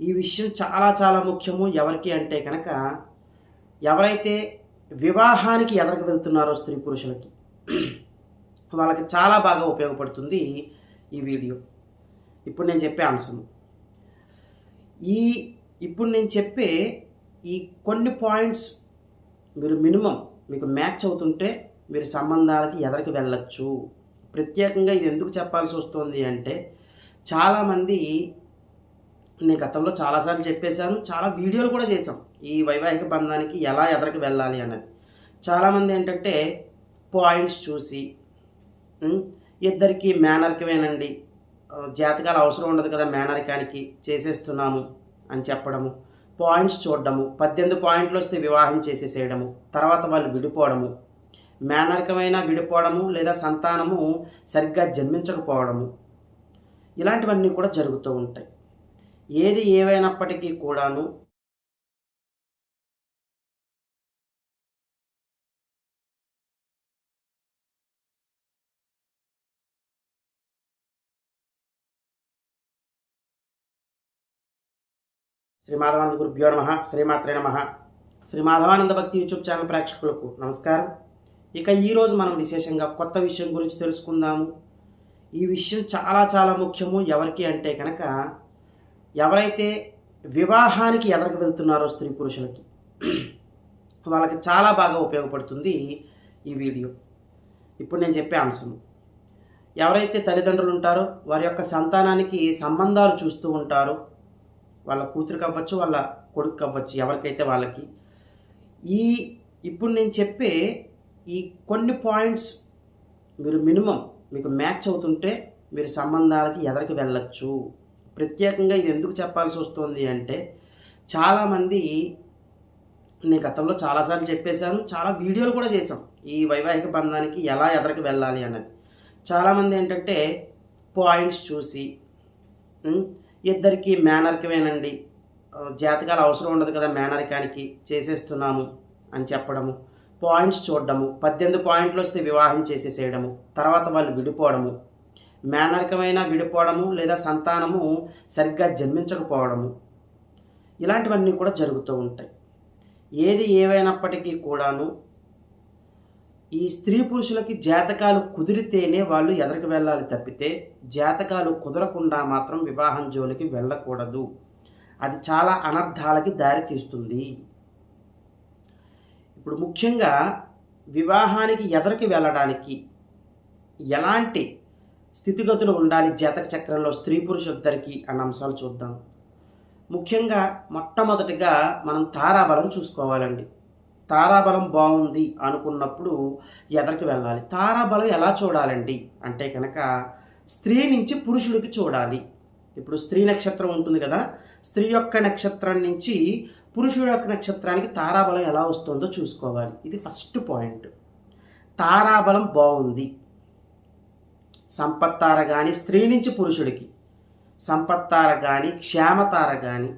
ఈ విషయం చాలా చాలా ముఖ్యము. ఎవరికి అంటే కనుక ఎవరైతే వివాహానికి ఎదరికి వెళ్తున్నారో స్త్రీ పురుషులకి వాళ్ళకి చాలా బాగా ఉపయోగపడుతుంది ఈ వీడియో. ఇప్పుడు నేను చెప్పే అంశం ఈ ఇప్పుడు నేను చెప్పే ఈ కొన్ని పాయింట్స్ మీరు మినిమం మీకు మ్యాచ్ అవుతుంటే మీరు సంబంధాలకి ఎదరికి వెళ్ళచ్చు. ప్రత్యేకంగా ఇది ఎందుకు చెప్పాల్సి వస్తుంది అంటే చాలామంది నేను గతంలో చాలాసార్లు చెప్పేశాను చాలా వీడియోలు కూడా చేశాం. ఈ వైవాహిక బంధానికి ఎలా ఎదరికి వెళ్ళాలి అన్నది. చాలామంది ఏంటంటే పాయింట్స్ చూసి ఇద్దరికి మేనరికమేనండి. ఆ, జాతకాలు అవసరం ఉండదు కదా మేనరికానికి చేసేస్తున్నాము అని చెప్పడము. పాయింట్స్ చూడడము. పద్దెనిమిది పాయింట్లు వస్తే వివాహం చేసేసేయడము. తర్వాత వాళ్ళు విడిపోవడము. మేనరికమైన విడిపోవడము లేదా సంతానము సరిగ్గా జన్మించకపోవడము. ఇలాంటివన్నీ కూడా జరుగుతూ ఉంటాయి. ఏది ఏవైనప్పటికీ కూడాను శ్రీమాధవానంద గురుభ్యో నమ. శ్రీమాత్రే నమ. శ్రీమాధవానంద భక్తి యూట్యూబ్ ఛానల్ ప్రేక్షకులకు నమస్కారం. ఇక ఈరోజు మనం విశేషంగా కొత్త విషయం గురించి తెలుసుకుందాము. ఈ విషయం చాలా చాలా ముఖ్యము ఎవరికి అంటే కనుక ఎవరైతే వివాహానికి ఎదరకు వెళ్తున్నారో స్త్రీ పురుషులకి వాళ్ళకి చాలా బాగా ఉపయోగపడుతుంది ఈ వీడియో. ఇప్పుడు నేను చెప్పే అంశం ఎవరైతే తల్లిదండ్రులు ఉంటారో వారి యొక్క సంతానానికి సంబంధాలు చూస్తూ ఉంటారో వాళ్ళ కూతురికి అవ్వచ్చు వాళ్ళ కొడుకు అవ్వచ్చు ఎవరికైతే వాళ్ళకి ఈ ఇప్పుడు నేను చెప్పే ఈ కొన్ని పాయింట్స్ మీరు మినిమం మీకు మ్యాచ్ అవుతుంటే మీరు సంబంధాలకి ఎదరికి వెళ్ళచ్చు. ప్రత్యేకంగా ఇది ఎందుకు చెప్పాల్సి వస్తుంది అంటే చాలామంది నేను గతంలో చాలాసార్లు చెప్పేశాను చాలా వీడియోలు కూడా చేశాం ఈ వైవాహిక బంధానికి ఎలా ఎదరికి వెళ్ళాలి అన్నది. చాలామంది ఏంటంటే పాయింట్స్ చూసి ఇద్దరికి మేనరికమేనండి జాతకాలు అవసరం ఉండదు కదా మేనరికానికి చేసేస్తున్నాము అని చెప్పడము పాయింట్స్ చూడడము పద్దెనిమిది పాయింట్లు వస్తే వివాహం చేసేసేయడము తర్వాత వాళ్ళు విడిపోవడము మేనరికమైన విడిపోవడము లేదా సంతానము సరిగ్గా జన్మించకపోవడము. ఇలాంటివన్నీ కూడా జరుగుతూ ఉంటాయి. ఏది ఏవైనప్పటికీ కూడాను ఈ స్త్రీ పురుషులకి జాతకాలు కుదిరితేనే వాళ్ళు ఎదరికి వెళ్ళాలి తప్పితే జాతకాలు కుదరకుండా మాత్రం వివాహం జోలికి వెళ్ళకూడదు. అది చాలా అనర్థాలకి దారి తీస్తుంది. ఇప్పుడు ముఖ్యంగా వివాహానికి ఎదరికి వెళ్ళడానికి ఎలాంటి స్థితిగతులు ఉండాలి జాతక చక్రంలో స్త్రీ పురుషుద్దరికి అన్న అంశాలు చూద్దాం. ముఖ్యంగా మొట్టమొదటిగా మనం తారాబలం చూసుకోవాలండి. తారాబలం బాగుంది అనుకున్నప్పుడు ఎదరికి వెళ్ళాలి. తారాబలం ఎలా చూడాలండి? అంటే కనుక స్త్రీ నుంచి పురుషుడికి చూడాలి. ఇప్పుడు స్త్రీ నక్షత్రం ఉంటుంది కదా స్త్రీ యొక్క నక్షత్రం నుంచి పురుషుడు యొక్క నక్షత్రానికి తారాబలం ఎలా వస్తుందో చూసుకోవాలి. ఇది ఫస్ట్ పాయింట్. తారాబలం బాగుంది. సంపత్తార కానీ స్త్రీ నుంచి పురుషుడికి. సంపత్తార కానీ క్షేమతార కానీ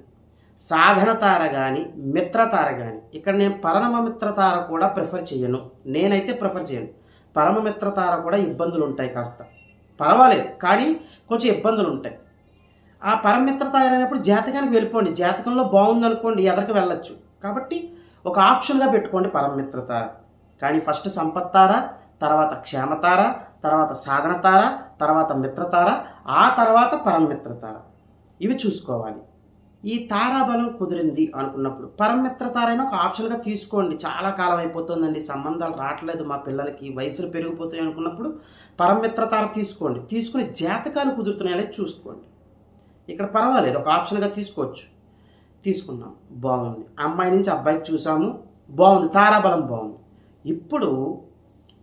సాధనతార కానీ మిత్రతార కానీ ఇక్కడ నేను పరమ మిత్రతార కూడా ప్రిఫర్ చేయను. నేనైతే ప్రిఫర్ చేయను. పరమ మిత్రతార కూడా ఇబ్బందులు ఉంటాయి కాస్త. పర్వాలేదు కానీ కొంచెం ఇబ్బందులు ఉంటాయి ఆ పరమిత్రతార అయినప్పుడు జాతకానికి వెళ్ళిపోండి. జాతకంలో బాగుంది అనుకోండి ఎదరికి వెళ్ళొచ్చు. కాబట్టి ఒక ఆప్షన్గా పెట్టుకోండి పరమిత్రతార కానీ ఫస్ట్ సంపత్తార తర్వాత క్షేమతార తర్వాత సాధనతార తర్వాత మిత్రతార ఆ తర్వాత పరమిత్రతార. ఇవి చూసుకోవాలి. ఈ తారాబలం కుదిరింది అనుకున్నప్పుడు పరమిత్రతారైనా ఒక ఆప్షన్గా తీసుకోండి. చాలా కాలం అయిపోతుందండి సంబంధాలు రావట్లేదు మా పిల్లలకి వయసులు పెరిగిపోతాయి అనుకున్నప్పుడు పరమిత్రతార తీసుకోండి. తీసుకుని జాతకాలు కుదురుతున్నాయని చూసుకోండి. ఇక్కడ పర్వాలేదు ఒక ఆప్షన్గా తీసుకోవచ్చు. తీసుకున్నాం బాగుంది. అమ్మాయి నుంచి అబ్బాయికి చూసాము బాగుంది తారాబలం బాగుంది. ఇప్పుడు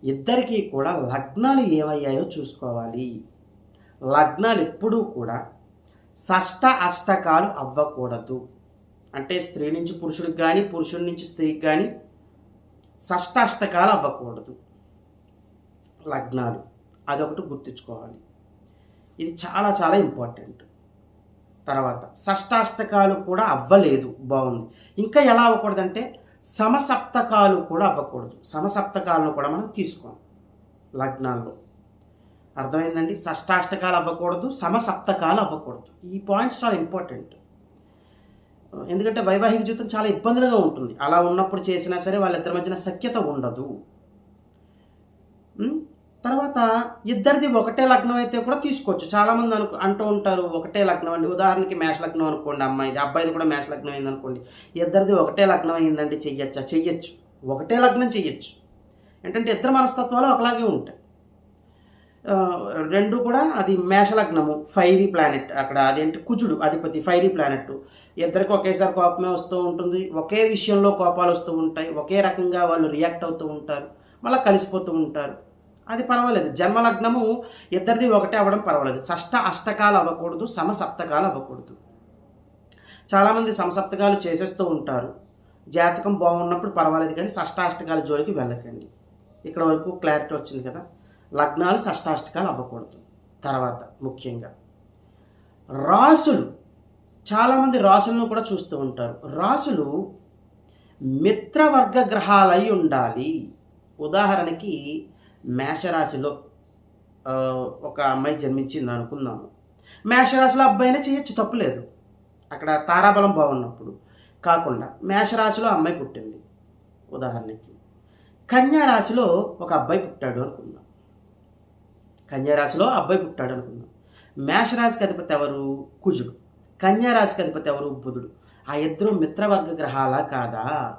ఇద్దరికీ కూడా లగ్నాలు ఏమయ్యాయో చూసుకోవాలి. లగ్నాలు ఎప్పుడూ కూడా షష్ట అష్టకాలు అవ్వకూడదు. అంటే స్త్రీ నుంచి పురుషుడికి కానీ పురుషుడి నుంచి స్త్రీకి కానీ షష్ట అష్టకాలు అవ్వకూడదు. లగ్నాలు. అదొకటి గుర్తుంచుకోవాలి. ఇది చాలా చాలా ఇంపార్టెంట్. తర్వాత షష్టాష్టకాలు కూడా అవ్వలేదు. బాగుంది. ఇంకా ఎలా అవ్వకూడదంటే సమసప్తకాలు కూడా అవ్వకూడదు. సమసప్తకాలను కూడా మనం తీసుకోం లగ్నాల్లో. అర్థమైందండి? షష్టాష్టకాలు అవ్వకూడదు సమసప్తకాలు అవ్వకూడదు. ఈ పాయింట్స్ చాలా ఇంపార్టెంట్. ఎందుకంటే వైవాహిక జీవితం చాలా ఇబ్బందులుగా ఉంటుంది. అలా ఉన్నప్పుడు చేసినా సరే వాళ్ళిద్దరి మధ్యన సఖ్యత ఉండదు. తర్వాత ఇద్దరిది ఒకటే లగ్నం అయితే కూడా తీసుకోవచ్చు. చాలామంది అను అంటూ ఉంటారు ఒకటే లగ్నం అండి. ఉదాహరణకి మేష లగ్నం అనుకోండి అమ్మాయిది అబ్బాయిది కూడా మేష లగ్నం అయింది అనుకోండి. ఇద్దరిది ఒకటే లగ్నం అయిందండి చెయ్యొచ్చా? చెయ్యొచ్చు. ఒకటే లగ్నం చెయ్యొచ్చు. ఏంటంటే ఇద్దరు మనస్తత్వాలు ఒకలాగే ఉంటాయి. రెండు కూడా అది మేషలగ్నము ఫైరీ ప్లానెట్ అక్కడ అదేంటి? కుజుడు అధిపతి ఫైరీ ప్లానెట్ ఇద్దరికి ఒకేసారి కోపమే వస్తూ ఉంటుంది. ఒకే విషయంలో కోపాలు వస్తూ ఉంటాయి. ఒకే రకంగా వాళ్ళు రియాక్ట్ అవుతూ ఉంటారు. మళ్ళీ కలిసిపోతూ ఉంటారు. అది పర్వాలేదు. జన్మలగ్నము ఇద్దరిది ఒకటే అవ్వడం పర్వాలేదు. షష్ట అష్టకాలు అవ్వకూడదు సమసప్తకాలు అవ్వకూడదు. చాలామంది సమసప్తకాలు చేసేస్తూ ఉంటారు. జాతకం బాగున్నప్పుడు పర్వాలేదు కానీ షష్టాష్టకాల జోలికి వెళ్ళకండి. ఇక్కడ వరకు క్లారిటీ వచ్చింది కదా. లగ్నాలు షష్టాష్టకాలు అవ్వకూడదు. తర్వాత ముఖ్యంగా రాసులు. చాలామంది రాసులను కూడా చూస్తూ ఉంటారు. రాసులు మిత్రవర్గ గ్రహాలై ఉండాలి. ఉదాహరణకి మేషరాశిలో ఒక అమ్మాయి జన్మించింది అనుకుందాము. మేషరాశిలో అబ్బాయినే చేయొచ్చు తప్పులేదు అక్కడ తారాబలం బాగున్నప్పుడు కాకుండా మేషరాశిలో అమ్మాయి పుట్టింది ఉదాహరణకి. కన్యా రాశిలో ఒక అబ్బాయి పుట్టాడు అనుకుందాం. కన్యా రాశిలో అబ్బాయి పుట్టాడు అనుకుందాం. మేషరాశికి అధిపతి ఎవరు? కుజుడు. కన్యా రాశికి అధిపతి ఎవరు? బుధుడు. ఆ ఇద్దరు మిత్రవర్గ గ్రహాలా కాదా?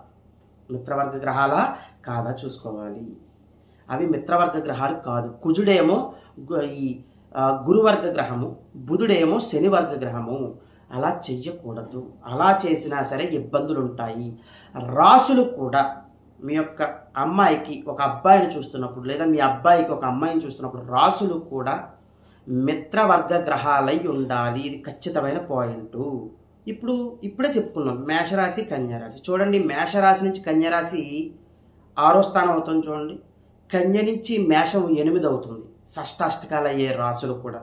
మిత్రవర్గ గ్రహాలా కాదా? చూసుకోవాలి. అవి మిత్రవర్గ గ్రహాలు కాదు. కుజుడేమో ఈ గురువర్గ గ్రహము బుధుడేమో శనివర్గ గ్రహము అలా చెయ్యకూడదు. అలా చేసినా సరే ఇబ్బందులు ఉంటాయి రాసులు కూడా మీ యొక్క అమ్మాయికి ఒక అబ్బాయిని చూస్తున్నప్పుడు లేదా మీ అబ్బాయికి ఒక అమ్మాయిని చూస్తున్నప్పుడు రాసులు కూడా మిత్రవర్గ గ్రహాలై ఉండాలి. ఇది ఖచ్చితమైన పాయింటు. ఇప్పుడు ఇప్పుడే చెప్పుకున్నాం. మేషరాశి కన్యారాశి. చూడండి మేషరాశి నుంచి కన్యారాశి ఆరో స్థానం అవుతుంది చూడండి. కన్య నుంచి మేషం ఎనిమిది అవుతుంది. షష్టాష్టకాలు అయ్యే రాసులు కూడా.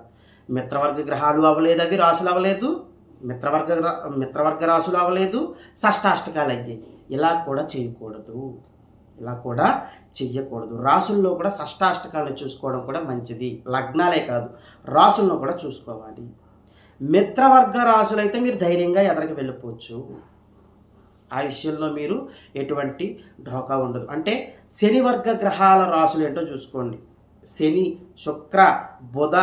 మిత్రవర్గ గ్రహాలు అవ్వలేదు అవి రాసులు అవ్వలేదు మిత్రవర్గ మిత్రవర్గ రాసులు అవ్వలేదు షష్టాష్టకాలు అయ్యాయి ఇలా కూడా చేయకూడదు. ఇలా కూడా చెయ్యకూడదు. రాసుల్లో కూడా షష్టాష్టకాలను చూసుకోవడం కూడా మంచిది. లగ్నాలే కాదు రాసులను కూడా చూసుకోవాలి. మిత్రవర్గ రాసులైతే మీరు ధైర్యంగా ఎదరికి వెళ్ళిపోవచ్చు. ఆ విషయంలో మీరు ఎటువంటి ఢోకా ఉండదు. అంటే శని వర్గ గ్రహాల రాసులు ఏంటో చూసుకోండి. శని శుక్ర బుధ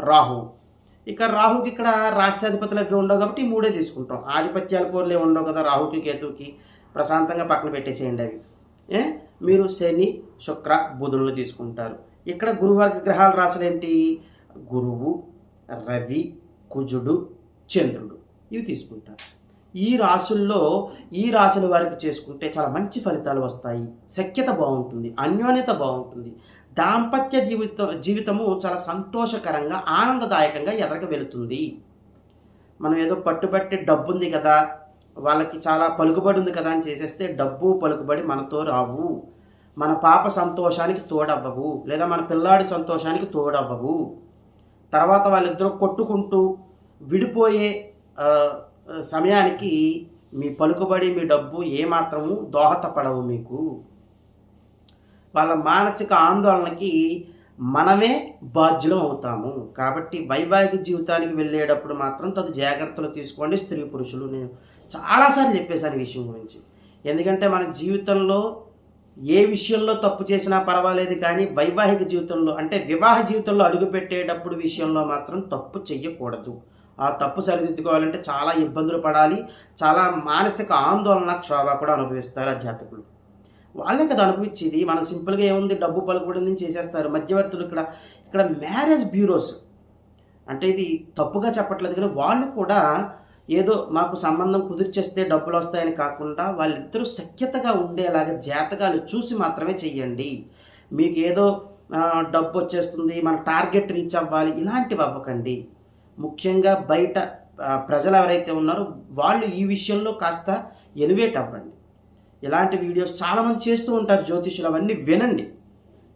రాహు. ఇక రాహుకి ఇక్కడ రాశ్యాధిపతులు అవి ఉండవు కాబట్టి మూడే తీసుకుంటాం. ఆధిపత్యాల కోర్లే ఉండవు కదా రాహుకి కేతువుకి. ప్రశాంతంగా పక్కన పెట్టేసేయండి అవి. ఏ? మీరు శని శుక్ర బుధులను తీసుకుంటారు. ఇక్కడ గురువర్గ గ్రహాల రాశులు ఏంటి? గురువు రవి కుజుడు చంద్రుడు. ఇవి తీసుకుంటారు. ఈ రాశుల్లో ఈ రాశుల వారికి చేసుకుంటే చాలా మంచి ఫలితాలు వస్తాయి. సఖ్యత బాగుంటుంది అన్యోన్యత బాగుంటుంది. దాంపత్య జీవితం జీవితము చాలా సంతోషకరంగా ఆనందదాయకంగా ఎదరక వెళుతుంది. మనం ఏదో పట్టుబట్టి డబ్బు ఉంది కదా వాళ్ళకి చాలా పలుకుబడి ఉంది కదా అని చేసేస్తే డబ్బు పలుకుబడి మనతో రావు. మన పాప సంతోషానికి తోడవ్వవు లేదా మన పిల్లాడి సంతోషానికి తోడవ్వవు. తర్వాత వాళ్ళిద్దరూ కొట్టుకుంటూ విడిపోయే సమయానికి మీ పలుకుబడి మీ డబ్బు ఏమాత్రము దోహదపడవు మీకు. వాళ్ళ మానసిక ఆందోళనకి మనమే బాధ్యులం అవుతాము. కాబట్టి వైవాహిక జీవితానికి వెళ్ళేటప్పుడు మాత్రం తదు జాగ్రత్తలు తీసుకోండి. స్త్రీ పురుషులు నేను చాలాసార్లు చెప్పేశాను ఈ విషయం గురించి. ఎందుకంటే మన జీవితంలో ఏ విషయంలో తప్పు చేసినా పర్వాలేదు కానీ వైవాహిక జీవితంలో అంటే వివాహ జీవితంలో అడుగుపెట్టేటప్పుడు విషయంలో మాత్రం తప్పు చెయ్యకూడదు. ఆ తప్పు సరిదిద్దుకోవాలంటే చాలా ఇబ్బందులు పడాలి చాలా మానసిక ఆందోళన క్షోభ కూడా అనుభవిస్తారు ఆ జాతకులు వాళ్ళే కదా అనుభవించేది. మనం సింపుల్గా ఏముంది? డబ్బు పలుకుబడింది చేసేస్తారు. మధ్యవర్తులు ఇక్కడ ఇక్కడ మ్యారేజ్ బ్యూరోస్. అంటే ఇది తప్పుగా చెప్పట్లేదు కానీ వాళ్ళు కూడా ఏదో మాకు సంబంధం కుదిర్చేస్తే డబ్బులు వస్తాయని కాకుండా వాళ్ళిద్దరూ సఖ్యతగా ఉండేలాగా జాతకాలు చూసి మాత్రమే చెయ్యండి మీకు ఏదో డబ్బు వచ్చేస్తుంది మన టార్గెట్ రీచ్ అవ్వాలి ఇలాంటివి అవ్వకండి. ముఖ్యంగా బయట ప్రజలు ఎవరైతే ఉన్నారో వాళ్ళు ఈ విషయంలో కాస్త ఎలివేట్ అవ్వండి. ఇలాంటి వీడియోస్ చాలామంది చేస్తూ ఉంటారు జ్యోతిష్యులు అవన్నీ వినండి.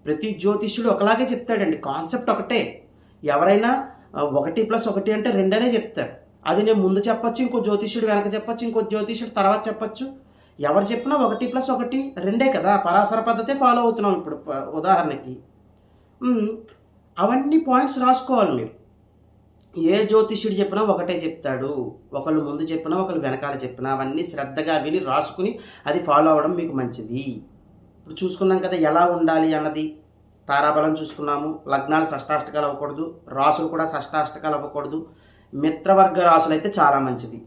ప్రతి జ్యోతిష్యుడు ఒకలాగే చెప్తాడండి. కాన్సెప్ట్ ఒకటే. ఎవరైనా ఒకటి ప్లస్ ఒకటి అంటే రెండనే చెప్తారు. అది నేను ముందు చెప్పచ్చు ఇంకో జ్యోతిష్యుడు వెనక చెప్పచ్చు ఇంకో జ్యోతిష్యుడు తర్వాత చెప్పచ్చు. ఎవరు చెప్పినా ఒకటి ప్లస్ ఒకటి రెండే కదా. పరాసర పద్ధతే ఫాలో అవుతున్నాం ఇప్పుడు ఉదాహరణకి. అవన్నీ పాయింట్స్ రాసుకోవాలి మీరు. ఏ జ్యోతిష్యుడు చెప్పినా ఒకటే చెప్తాడు. ఒకళ్ళు ముందు చెప్పినా ఒకళ్ళు వెనకాల చెప్పినా అవన్నీ శ్రద్ధగా విని రాసుకుని అది ఫాలో అవ్వడం మీకు మంచిది. ఇప్పుడు చూసుకున్నాం కదా ఎలా ఉండాలి అన్నది. తారాబలం చూసుకున్నాము. లగ్నాలు షష్టాష్టకాలు అవ్వకూడదు. రాసులు కూడా షష్టాష్టకాలు అవ్వకూడదు. మిత్రవర్గ రాసులు అయితే చాలా మంచిది.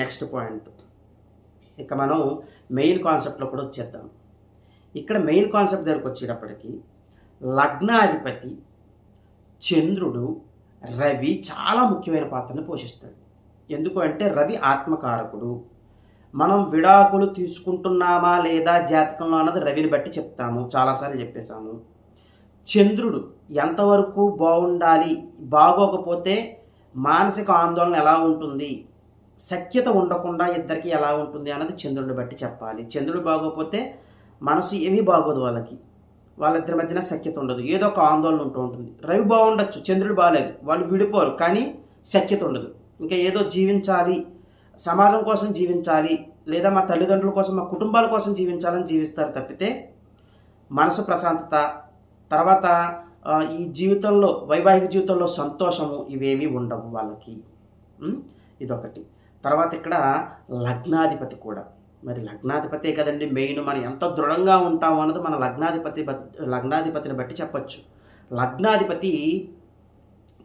నెక్స్ట్ పాయింట్ ఇక మనం మెయిన్ కాన్సెప్ట్లో కూడా వచ్చేద్దాం. ఇక్కడ మెయిన్ కాన్సెప్ట్ దగ్గరకు వచ్చేటప్పటికి లగ్నాధిపతి చంద్రుడు రవి చాలా ముఖ్యమైన పాత్రను పోషిస్తాడు. ఎందుకు అంటే రవి ఆత్మకారకుడు. మనం విడాకులు తీసుకుంటున్నామా లేదా జాతకంలో అన్నది రవిని బట్టి చెప్తాము. చాలాసార్లు చెప్పేశాము. చంద్రుడు ఎంతవరకు బాగుండాలి బాగోకపోతే మానసిక ఆందోళన ఎలా ఉంటుంది సఖ్యత ఉండకుండా ఇద్దరికి ఎలా ఉంటుంది అన్నది చంద్రుడిని బట్టి చెప్పాలి. చంద్రుడు బాగోకపోతే మనసు ఏమీ బాగోదు వాళ్ళకి. వాళ్ళిద్దరి మధ్యన సఖ్యత ఉండదు. ఏదో ఒక ఆందోళన ఉంటూ ఉంటుంది. రవి బాగుండొచ్చు చంద్రుడు బాగాలేదు వాళ్ళు విడిపోరు కానీ సఖ్యత ఉండదు. ఇంకా ఏదో జీవించాలి సమాజం కోసం జీవించాలి లేదా మా తల్లిదండ్రుల కోసం మా కుటుంబాల కోసం జీవించాలని జీవిస్తారు తప్పితే మనసు ప్రశాంతత తర్వాత ఈ జీవితంలో వైవాహిక జీవితంలో సంతోషము ఇవేమీ ఉండవు వాళ్ళకి. ఇదొకటి. తర్వాత ఇక్కడ లగ్నాధిపతి కూడా. మరి లగ్నాధిపతే కదండి. మెయిన్ మనం ఎంత దృఢంగా ఉంటాము అన్నది మన లగ్నాధిపతి లగ్నాధిపతిని బట్టి చెప్పచ్చు. లగ్నాధిపతి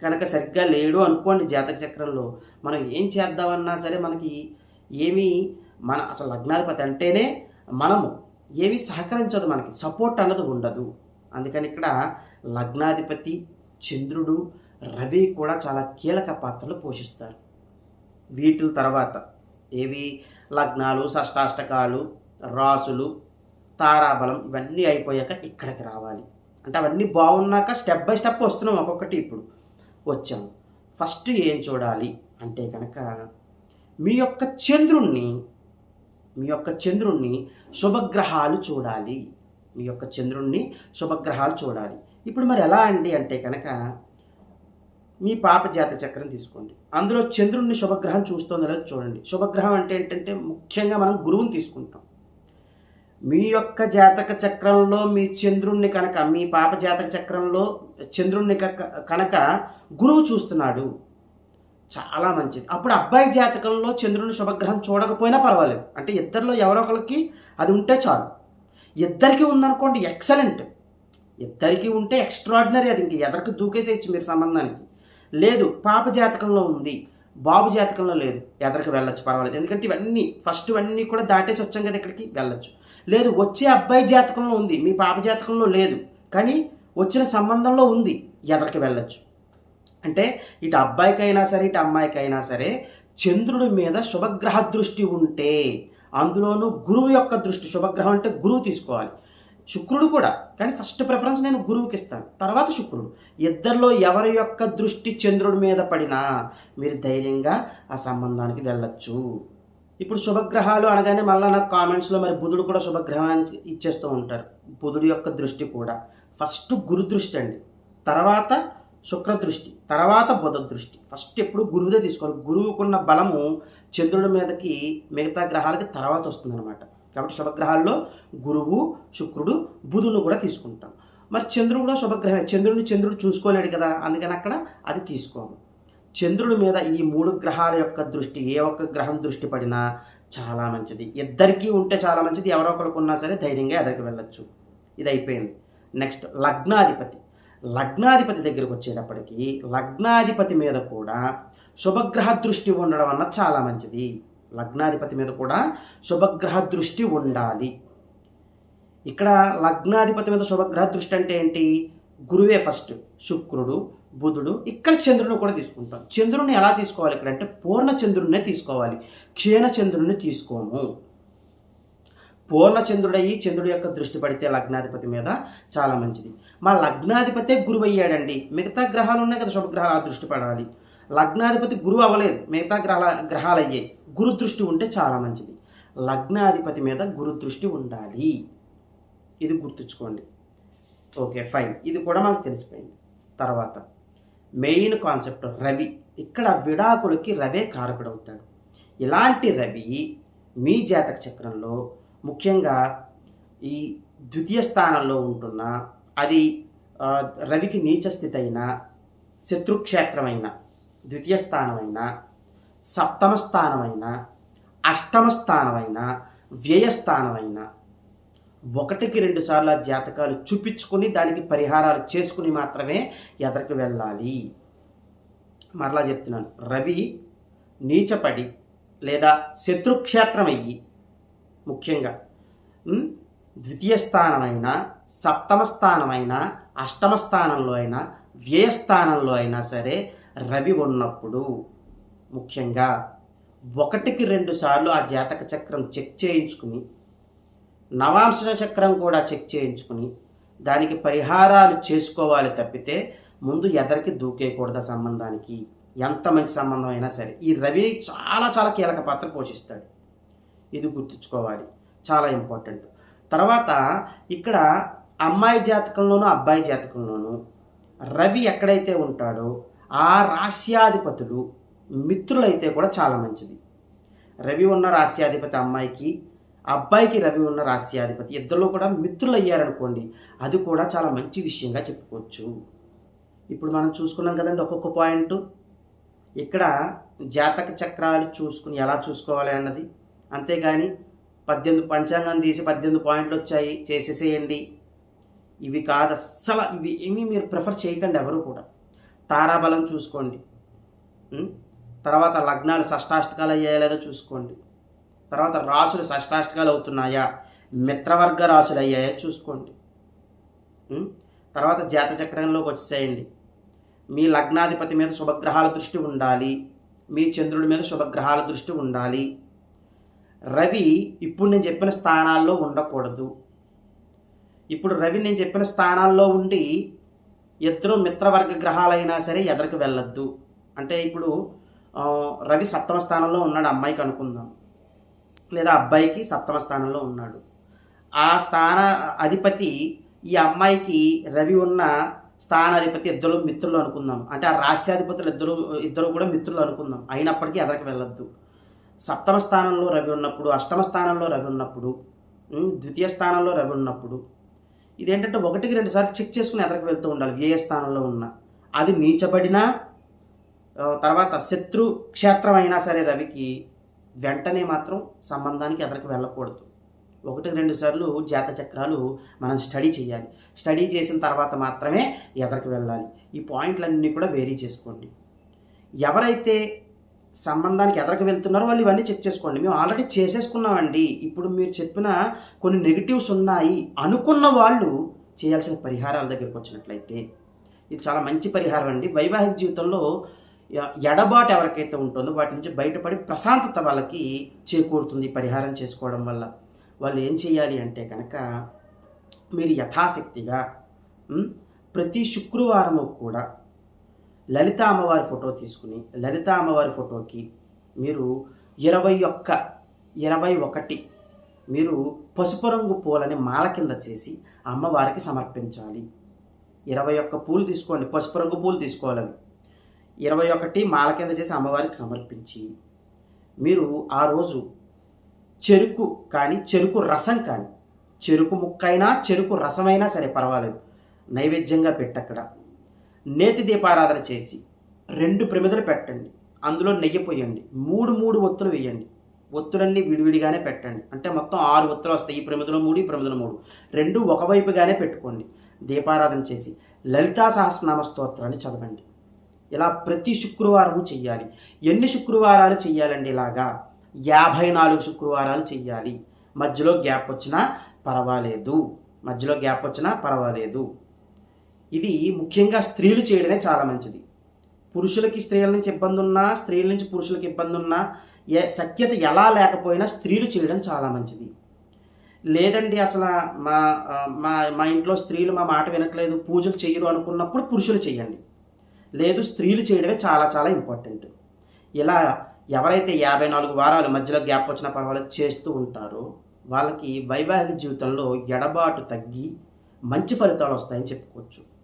కనుక సరిగ్గా లేడు అనుకోండి జాతక చక్రంలో మనం ఏం చేద్దామన్నా సరే మనకి ఏమీ మన అసలు లగ్నాధిపతి అంటేనే మనము ఏమీ సహకరించదు మనకి సపోర్ట్ అన్నది ఉండదు. అందుకని ఇక్కడ లగ్నాధిపతి చంద్రుడు రవి కూడా చాలా కీలక పాత్రలు పోషిస్తారు. వీటి తర్వాత ఏవి లగ్నాలు షష్టాష్టకాలు రాసులు తారాబలం ఇవన్నీ అయిపోయాక ఇక్కడికి రావాలి. అంటే అవన్నీ బాగున్నాక స్టెప్ బై స్టెప్ వస్తున్నాం ఒక్కొక్కటి ఇప్పుడు. వచ్చాము ఫస్ట్ ఏం చూడాలి అంటే కనుక మీ యొక్క చంద్రుణ్ణి మీ యొక్క చంద్రుణ్ణి శుభగ్రహాలు చూడాలి. మీ యొక్క చంద్రుణ్ణి శుభగ్రహాలు చూడాలి. ఇప్పుడు మరి ఎలా అండి అంటే కనుక మీ పాప జాతక చక్రం తీసుకోండి. అందులో చంద్రుడిని శుభగ్రహం చూస్తుందో లేదో చూడండి. శుభగ్రహం అంటే ఏంటంటే ముఖ్యంగా మనం గురువుని తీసుకుంటాం. మీ యొక్క జాతక చక్రంలో మీ చంద్రుణ్ణి కనుక మీ పాప జాతక చక్రంలో చంద్రుణ్ణి కనుక- కనుక గురువు చూస్తున్నాడు. చాలా మంచిది. అప్పుడు అబ్బాయి జాతకంలో చంద్రుని శుభగ్రహం చూడకపోయినా పర్వాలేదు. అంటే ఇద్దరిలో ఎవరో ఒకరికి అది ఉంటే చాలు. ఇద్దరికి ఉందనుకోండి ఎక్సలెంట్. ఇద్దరికి ఉంటే ఎక్స్ట్రాడినరీ అది. ఇంక ఎదరికి దూకేసేయచ్చు మీరు సంబంధానికి. లేదు పాప జాతకంలో ఉంది. బాబు జాతకంలో లేదు. ఎదరికి వెళ్ళొచ్చు పర్వాలేదు. ఎందుకంటే ఇవన్నీ ఫస్ట్ ఇవన్నీ కూడా దాటేసి వచ్చాం కదా ఇక్కడికి వెళ్ళొచ్చు. లేదు వచ్చే అబ్బాయి జాతకంలో ఉంది. మీ పాప జాతకంలో లేదు. కానీ వచ్చిన సంబంధంలో ఉంది. ఎదరికి వెళ్ళొచ్చు. అంటే ఇటు అబ్బాయికైనా సరే ఇటు అమ్మాయికైనా సరే చంద్రుడి మీద శుభగ్రహ దృష్టి ఉంటే అందులోనూ గురువు యొక్క దృష్టి శుభగ్రహం అంటే గురువు తీసుకోవాలి. శుక్రుడు కూడా. కానీ ఫస్ట్ ప్రిఫరెన్స్ నేను గురువుకి ఇస్తాను. తర్వాత శుక్రుడు. ఇద్దరిలో ఎవరి యొక్క దృష్టి చంద్రుడి మీద పడినా మీరు ధైర్యంగా ఆ సంబంధానికి వెళ్ళొచ్చు. ఇప్పుడు శుభగ్రహాలు అనగానే మళ్ళీ నాకు కామెంట్స్లో మరి బుధుడు కూడా శుభగ్రహాన్ని ఇచ్చేస్తూ ఉంటారు. బుధుడు యొక్క దృష్టి కూడా. ఫస్ట్ గురు దృష్టి అండి. తర్వాత శుక్ర దృష్టి. తర్వాత బుధ దృష్టి. ఫస్ట్ ఎప్పుడు గురువుదే తీసుకోవాలి. గురువుకున్న బలము చంద్రుడి మీదకి మిగతా గ్రహాలకి తర్వాత వస్తుందన్నమాట. కాబట్టి శుభగ్రహాల్లో గురువు శుక్రుడు బుధుని కూడా తీసుకుంటాం. మరి చంద్రుడు కూడా శుభగ్రహమే. చంద్రుడిని చంద్రుడు చూసుకోలేడు కదా అందుకని అక్కడ అది తీసుకోము. చంద్రుడి మీద ఈ మూడు గ్రహాల యొక్క దృష్టి ఏ ఒక్క గ్రహం దృష్టి పడినా చాలా మంచిది. ఇద్దరికీ ఉంటే చాలా మంచిది. ఎవరో ఒకరికి ఉన్నా సరే ధైర్యంగా ఎదరికి వెళ్ళొచ్చు. ఇది అయిపోయింది. నెక్స్ట్ లగ్నాధిపతి. లగ్నాధిపతి దగ్గరికి వచ్చేటప్పటికి లగ్నాధిపతి మీద కూడా శుభగ్రహ దృష్టి ఉండడం అన్నది చాలా మంచిది. లగ్నాధిపతి మీద కూడా శుభగ్రహ దృష్టి ఉండాలి. ఇక్కడ లగ్నాధిపతి మీద శుభగ్రహ దృష్టి అంటే ఏంటి? గురువే ఫస్ట్ శుక్రుడు బుధుడు ఇక్కడ చంద్రుని కూడా తీసుకుంటాం. చంద్రుని ఎలా తీసుకోవాలి ఇక్కడ అంటే పూర్ణ చంద్రుడినే తీసుకోవాలి. క్షీణ చంద్రుడిని తీసుకోము. పూర్ణ చంద్రుడయ్యి చంద్రుడి యొక్క దృష్టి పడితే లగ్నాధిపతి మీద చాలా మంచిది. మా లగ్నాధిపతే గురువయ్యాడండి. మిగతా గ్రహాలు ఉన్నాయి కదా శుభగ్రహాలు ఆ దృష్టి పడాలి. లగ్నాధిపతి గురువు అవ్వలేదు. మిగతా గ్రహాల గ్రహాలు అయ్యాయి గురు దృష్టి ఉంటే చాలా మంచిది. లగ్నాధిపతి మీద గురు దృష్టి ఉండాలి. ఇది గుర్తుంచుకోండి. Okay fine. ఇది కూడా మనకు తెలిసిపోయింది. తర్వాత మెయిన్ కాన్సెప్ట్ రవి. ఇక్కడ విడాకులకి రవే కారకుడవుతాడు. ఇలాంటి రవి మీ జాతక చక్రంలో ముఖ్యంగా ఈ ద్వితీయ స్థానంలో ఉంటున్న అది రవికి నీచ స్థితి అయిన శత్రుక్షేత్రమైన ద్వితీయ స్థానమైన సప్తమ స్థానమైన అష్టమ స్థానమైన వ్యయస్థానమైన ఒకటికి రెండు సార్లు ఆ జాతకాలు చూపించుకుని దానికి పరిహారాలు చేసుకుని మాత్రమే ఎదరికి వెళ్ళాలి. మరలా చెప్తున్నాను. రవి నీచపడి లేదా శత్రుక్షేత్రం అయ్యి ముఖ్యంగా ద్వితీయ స్థానమైన సప్తమ స్థానమైన అష్టమ స్థానంలో అయినా వ్యయస్థానంలో అయినా సరే రవి ఉన్నప్పుడు ముఖ్యంగా ఒకటికి రెండు సార్లు ఆ జాతక చక్రం చెక్ చేయించుకుని నవాంశ చక్రం కూడా చెక్ చేయించుకుని దానికి పరిహారాలు చేసుకోవాలి తప్పితే ముందు ఎదరికి దూకేయకూడదు సంబంధానికి. ఎంత మంచి సంబంధం అయినా సరే. ఈ రవి చాలా చాలా కీలక పాత్ర పోషిస్తాడు. ఇది గుర్తుంచుకోవాలి. చాలా ఇంపార్టెంట్. తర్వాత ఇక్కడ అమ్మాయి జాతకంలోనూ అబ్బాయి జాతకంలోనూ రవి ఎక్కడైతే ఉంటాడో ఆ రాశ్యాధిపతులు మిత్రులైతే కూడా చాలా మంచిది. రవి ఉన్న రాశ్యాధిపతి అమ్మాయికి అబ్బాయికి రవి ఉన్న రాశ్యాధిపతి ఇద్దరు కూడా మిత్రులు అయ్యారనుకోండి అది కూడా చాలా మంచి విషయంగా చెప్పుకోవచ్చు. ఇప్పుడు మనం చూసుకున్నాం కదండి ఒక్కొక్క పాయింట్. ఇక్కడ జాతక చక్రాలు చూసుకుని ఎలా చూసుకోవాలి అన్నది. అంతేగాని పద్దెనిమిది పంచాంగం తీసి పద్దెనిమిది పాయింట్లు వచ్చాయి చేసేసేయండి. ఇవి కాదు అస్సలు ఇవి ఏమీ మీరు ప్రిఫర్ చేయకండి ఎవరు కూడా. తారాబలం చూసుకోండి. తర్వాత లగ్నాలు షష్టాష్టకాలు అయ్యాయా లేదో చూసుకోండి. తర్వాత రాసులు షష్టాష్టకాలు అవుతున్నాయా? మిత్రవర్గ రాసులు అయ్యాయా చూసుకోండి. తర్వాత జాతచక్రంలోకి వచ్చేయండి. వచ్చేసేయండి మీ లగ్నాధిపతి మీద శుభగ్రహాల దృష్టి ఉండాలి. మీ చంద్రుడి మీద శుభగ్రహాల దృష్టి ఉండాలి. రవి ఇప్పుడు నేను చెప్పిన స్థానాల్లో ఉండకూడదు. ఇప్పుడు రవి నేను చెప్పిన స్థానాల్లో ఉండి ఇద్దరు మిత్రవర్గ గ్రహాలైనా సరే ఎదరికి వెళ్ళొద్దు. అంటే ఇప్పుడు రవి సప్తమ స్థానంలో ఉన్నాడు అమ్మాయికి అనుకుందాం. లేదా అబ్బాయికి సప్తమ స్థానంలో ఉన్నాడు. ఆ స్థాన అధిపతి ఈ అమ్మాయికి రవి ఉన్న స్థానాధిపతి ఇద్దరు మిత్రులు అనుకుందాం. అంటే ఆ రాష్ట్రాధిపతులు ఇద్దరు ఇద్దరు కూడా మిత్రులు అనుకుందాం. అయినప్పటికీ ఎదరికి వెళ్ళొద్దు. సప్తమ స్థానంలో రవి ఉన్నప్పుడు అష్టమ స్థానంలో రవి ఉన్నప్పుడు ద్వితీయ స్థానంలో రవి ఉన్నప్పుడు ఇదేంటంటే ఒకటికి రెండు సార్లు చెక్ చేసుకుని ఎదరికి వెళ్తూ ఉండాలి. ఏ స్థానంలో ఉన్న. అది నీచబడినా తర్వాత శత్రు క్షేత్రం అయినా సరే రవికి వెంటనే మాత్రం సంబంధానికి ఎదరికి వెళ్ళకూడదు. ఒకటి రెండు సార్లు జాత చక్రాలు మనం స్టడీ చేయాలి. స్టడీ చేసిన తర్వాత మాత్రమే ఎదరికి వెళ్ళాలి. ఈ పాయింట్లన్నీ కూడా వేరీ చేసుకోండి. ఎవరైతే సంబంధానికి ఎదరకు వెళ్తున్నారో వాళ్ళు ఇవన్నీ చెక్ చేసుకోండి. మేము ఆల్రెడీ చేసేసుకున్నామండి. ఇప్పుడు మీరు చెప్పిన కొన్ని నెగిటివ్స్ ఉన్నాయి అనుకున్న వాళ్ళు చేయాల్సిన పరిహారాల దగ్గరికి వచ్చినట్లయితే ఇది చాలా మంచి పరిహారం అండి. వైవాహిక జీవితంలో ఎడబాటు ఎవరికైతే ఉంటుందో వాటి నుంచి బయటపడి ప్రశాంతత వాళ్ళకి చేకూరుతుంది ఈ పరిహారం చేసుకోవడం వల్ల. వాళ్ళు ఏం చేయాలి అంటే కనుక మీరు యథాశక్తిగా ప్రతి శుక్రవారము కూడా లలిత అమ్మవారి ఫోటో తీసుకుని లలిత అమ్మవారి ఫోటోకి మీరు ఇరవై ఒక్క ఇరవై ఒకటి మీరు పసుపు రంగు పూలని మాల కింద చేసి అమ్మవారికి సమర్పించాలి. ఇరవై ఒక్క పూలు తీసుకోండి పసుపు రంగు పూలు తీసుకోవాలని. ఇరవై ఒకటి మాల కింద చేసి అమ్మవారికి సమర్పించి మీరు ఆ రోజు చెరుకు కానీ చెరుకు రసం కానీ చెరుకు ముక్కైనా చెరుకు రసమైనా సరే పర్వాలేదు. నైవేద్యంగా పెట్టక్కడ. నేతి దీపారాధన చేసి రెండు ప్రమిదలు పెట్టండి. అందులో నెయ్యి పోయండి. మూడు మూడు ఒత్తులు వేయండి. ఒత్తులన్నీ విడివిడిగానే పెట్టండి. అంటే మొత్తం ఆరు ఒత్తులు వస్తాయి. ఈ ప్రమిదలో మూడు ఈ ప్రమిదలో మూడు. రెండు ఒకవైపుగానే పెట్టుకోండి. దీపారాధన చేసి లలితా సహస్రనామ స్తోత్రాన్ని చదవండి. ఇలా ప్రతి శుక్రవారము చెయ్యాలి. ఎన్ని శుక్రవారాలు చెయ్యాలండి ఇలాగా? యాభై నాలుగు శుక్రవారాలు చెయ్యాలి. మధ్యలో గ్యాప్ వచ్చినా పర్వాలేదు. మధ్యలో గ్యాప్ వచ్చినా పర్వాలేదు. ఇది ముఖ్యంగా స్త్రీలు చేయడమే చాలా మంచిది. పురుషులకి స్త్రీల నుంచి ఇబ్బంది ఉన్నా స్త్రీల నుంచి పురుషులకి ఇబ్బంది ఉన్నా ఏ సఖ్యత ఎలా లేకపోయినా స్త్రీలు చేయడం చాలా మంచిది. లేదండి అసలు మా మా మా ఇంట్లో స్త్రీలు మా మాట వినట్లేదు పూజలు చేయరు అనుకున్నప్పుడు పురుషులు చేయండి లేదు స్త్రీలు చేయడమే చాలా చాలా ఇంపార్టెంట్. ఇలా ఎవరైతే యాభై నాలుగు వారాలు మధ్యలో గ్యాప్ వచ్చినా పర్వాలేదు చేస్తూ ఉంటారో వాళ్ళకి వైవాహిక జీవితంలో ఎడబాటు తగ్గి మంచి ఫలితాలు వస్తాయని చెప్పుకోవచ్చు.